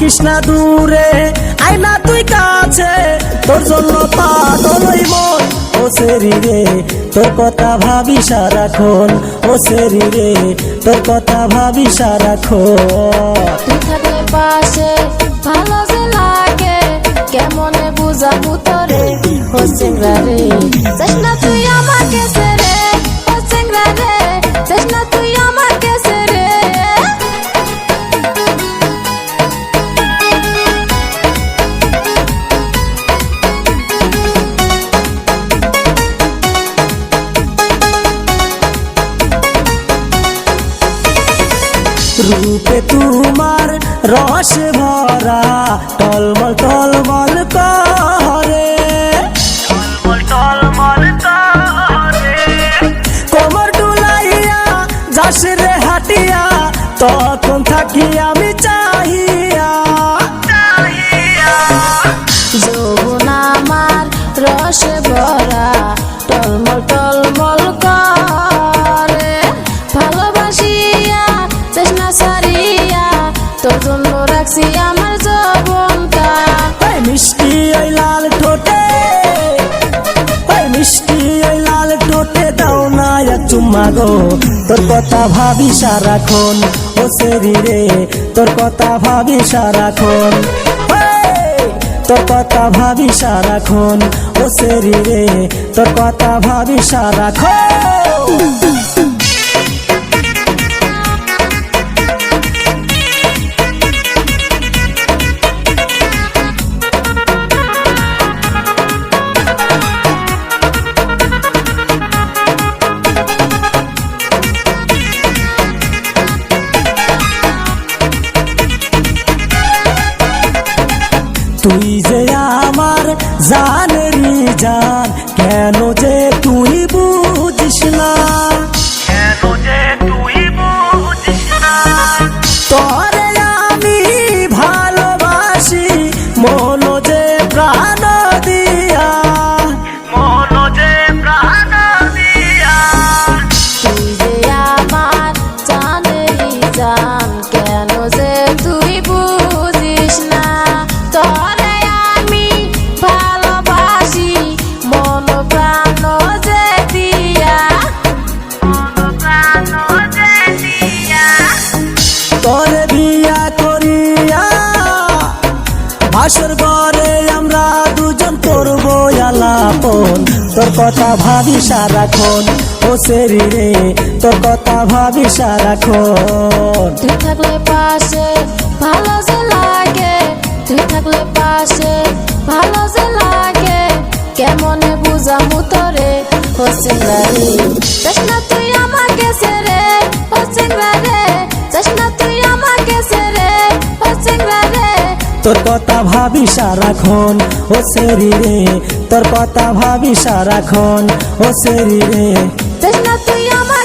থাকিস না দূরে আয়না তুই কাছে, তোর জন্য পাগল মন। ও সেরি রে, তোর কথা ভাবি সারাক্ষণ। ও সেরি রে, তোর কথা ভাবি সারাক্ষণ। তুই পাশে ভালো লাগে, কেমনে বুঝাবো তোরে? ও রে রূপে তোমার রস ভরা টলমল টলমল করে কোমর ডুলাইয়া যাস হাটিয়া তখন থাকি আমি চাহিয়া। যৌবন আমার রসে ভরা টলমল টলমল ওই লাল ঠোঁটে, ওই মিষ্টি ওই লাল ঠোঁটে দাও না চুম্মা গো তোর কথা ভাবি সারাক্ষণ ও সেরি রে তোর কথা ভাবি সারাক্ষণ। তোর কথা ভাবি সারাক্ষণ ও সেরি রে তোর কথা ভাবি সারাক্ষণ। তুই যে আমার জানেরি জান কেন ভাসর ঘরে আমরা দুজন করব আলাপন। তোর কথা ভাবি সারাক্ষণ, ও সেরি রে, তোর কথা ভাবি সারাক্ষণ। তুই থাকলে পাশে ভালো যে লাগে, তুই থাকলে পাশে ভালো যে লাগে, কেমনে বুঝামু তোরে হোসেন রে চাস তুই আমাকে ছেড়ে হোসেন রে চাস তোর কথা ভাবি সারাক্ষণ, ও সেরি রে তোর কথা ভাবি সারাক্ষণ, ও সেরি রে তুই আমাকে